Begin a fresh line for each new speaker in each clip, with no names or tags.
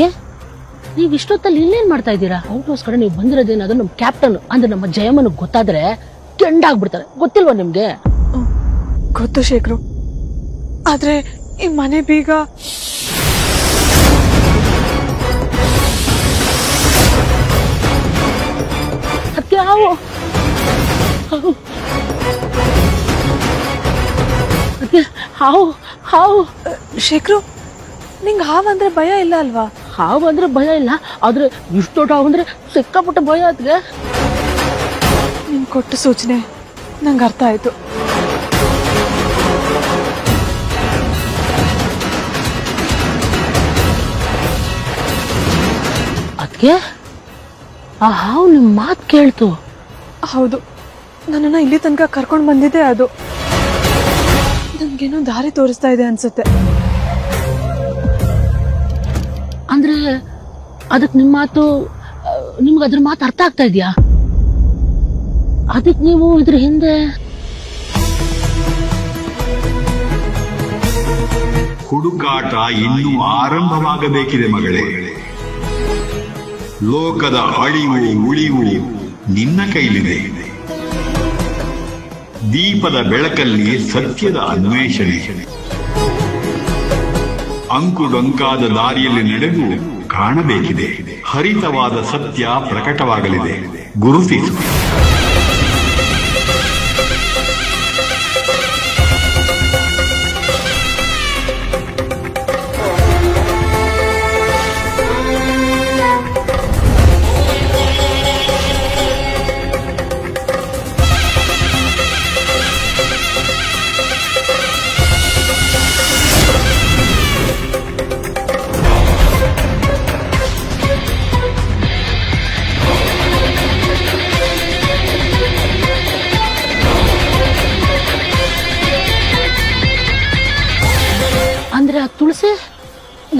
ಅದಕ್ಕೆ ನೀವು ಇಷ್ಟೊತ್ತಲ್ಲಿ ಇಲ್ಲೇನ್ ಮಾಡ್ತಾ ಇದ್ದೀರಾ? ಔಟ್ ಕಡೆ ನೀವು ಬಂದಿರೋದೇನಾದ್ರೂ ನಮ್ಮ ಕ್ಯಾಪ್ಟನ್ ಅಂದ್ರೆ ನಮ್ಮ ಜಯಮ್ಮನಿಗೆ ಗೊತ್ತಾದ್ರೆ ಕೆಂಡಾಗ್ಬಿಡ್ತಾರೆ ಗೊತ್ತಿಲ್ವಾ ನಿಮ್ಗೆ?
ಗೊತ್ತು ಶೇಖರು. ಆದ್ರೆ ಈ ಮನೆ ಬೀಗ
ಅದ್ಯಾವು ಹಾವು. ಹಾವು. ಅದ್ಕೆ ಹಾವು. ಹಾವು.
ಶೇಖರು ನಿಂಗೆ ಹಾವಂದ್ರೆ ಭಯ ಇಲ್ಲ ಅಲ್ವಾ?
ಹಾವು ಅಂದ್ರೆ ಭಯ ಇಲ್ಲ ಆದ್ರೆ ಇಷ್ಟು ದೊಡ್ಡ ಹಾವು ಅಂದ್ರೆ ಸಿಕ್ಕಾಪಟ್ಟೆ ಭಯ ಆತ್ಗೆ.
ನೀನು ಕೊಟ್ಟ ಸೂಚನೆ ನಂಗೆ ಅರ್ಥ ಆಯ್ತು.
ಅದಕ್ಕೆ ಆ ಹಾವು ನಿಮ್ ಮಾತ್ ಕೇಳ್ತು.
ಹೌದು ನನ್ನನ್ನ ಇಲ್ಲಿ ತನಕ ಕರ್ಕೊಂಡು ಬಂದಿದ್ದೆ ಅದು. ನನ್ಗೇನೋ ದಾರಿ ತೋರಿಸ್ತಾ ಇದೆ ಅನ್ಸುತ್ತೆ.
ಅಂದ್ರೆ ಅದಕ್ ನಿಮ್ ಮಾತು ನಿಮ್ಗೆ ಅದ್ರ ಮಾತು ಅರ್ಥ ಆಗ್ತಾ ಇದೆಯಾ? ಅದಕ್ ನೀವು ಇದ್ರ ಹಿಂದೆ
ಹುಡುಕಾಟ ಇನ್ನೂ ಆರಂಭವಾಗಬೇಕಿದೆ ಮಗಳೇ. ಲೋಕದ ಅಳಿವು, ಉಳಿವು ನಿನ್ನ ಕೈಲಿದೆ. ದೀಪದ ಬೆಳಕಲ್ಲಿ ಸತ್ಯದ ಅನ್ವೇಷಣೆ. ಅಂಕುಡೊಂಕಾದ ದಾರಿಯಲ್ಲಿ ನಡೆದು ಕಾಣಬೇಕಿದೆ. ಹರಿತವಾದ ಸತ್ಯ ಪ್ರಕಟವಾಗಲಿದೆ. ಗುರುತಿಸು.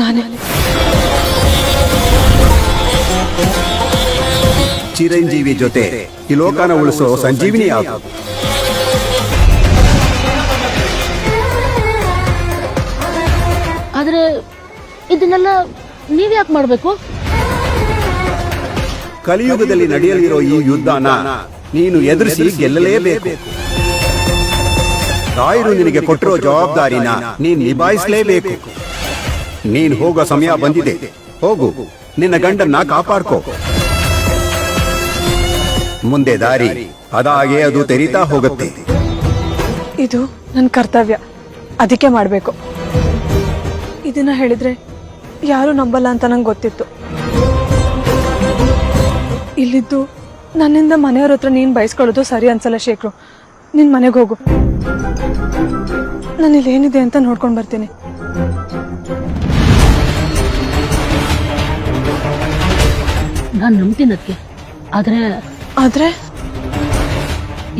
ನಾನೇ.
ಚಿರಂಜೀವಿ ಜೊತೆ ಈ ಲೋಕನ ಉಳಿಸೋ ಸಂಜೀವಿನಿ ಯಾವುದು?
ಆದ್ರೆ ಇದನ್ನೆಲ್ಲ ನೀವ್ ಯಾಕೆ ಮಾಡ್ಬೇಕು?
ಕಲಿಯುಗದಲ್ಲಿ ನಡೆಯಲಿರೋ ಈ ಯುದ್ಧನ ನೀನು ಎದುರಿಸಿ ಗೆಲ್ಲಲೇಬೇಕು. ರಾಯರು ನಿನಗೆ ಕೊಟ್ಟಿರೋ ಜವಾಬ್ದಾರಿನ ನೀನ್ ನಿಭಾಯಿಸಲೇಬೇಕು. ನೀನ್ ಹೋಗೋ ಸಮಯ ಬಂದಿದೆ. ಹೋಗು. ನಿನ್ನ ಗಂಡನ್ನ ಕಾಪಾಡ್ಕೋ. ಮುಂದೆ ದಾರಿ. ಅದಾಗೆ ಅದು ತೆರೀತಾ ಹೋಗುತ್ತೆ.
ಇದು ನನ್ನ ಕರ್ತವ್ಯ. ಅದಕ್ಕೆ ಮಾಡಬೇಕು. ಇದನ್ನ ಹೇಳಿದ್ರೆ ಯಾರು ನಂಬಲ್ಲ ಅಂತ ನಂಗೆ ಗೊತ್ತಿತ್ತು. ಇಲ್ಲಿದ್ದು ನನ್ನಿಂದ ಮನೆಯವ್ರ ಹತ್ರ ನೀನು ಬಯಸ್ಕೊಳ್ಳೋದು ಸರಿ ಅನ್ಸಲ್ಲ ಶೇಖರು. ನಿನ್ ಮನೆಗೆ ಹೋಗು. ನಾನು ಇಲ್ಲೇನಿದೆ ಅಂತ ನೋಡ್ಕೊಂಡು ಬರ್ತೀನಿ.
ನಾನ್ ನಂಬ್ತೀನಿ ಅದಕ್ಕೆ ಆದ್ರೆ
ಆದ್ರೆ?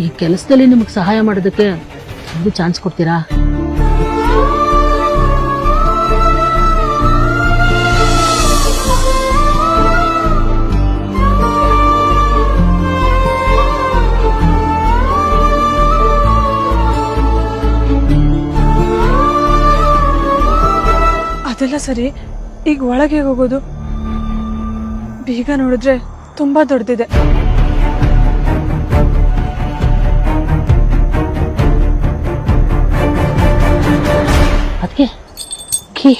ಈ ಕೆಲಸದಲ್ಲಿ ನಿಮಗೆ ಸಹಾಯ ಮಾಡೋದಕ್ಕೆ ಒಂದು ಚಾನ್ಸ್ ಕೊಡ್ತೀರಾ?
ಅದೆಲ್ಲ ಸರಿ ಈಗ ಒಳಗೆ ಹೋಗೋದು? ಬೀಗ ನೋಡಿದ್ರೆ ತುಂಬಾ ದೊಡ್ಡದಿದೆ.
ಅದಕ್ಕೆ ಕೀ.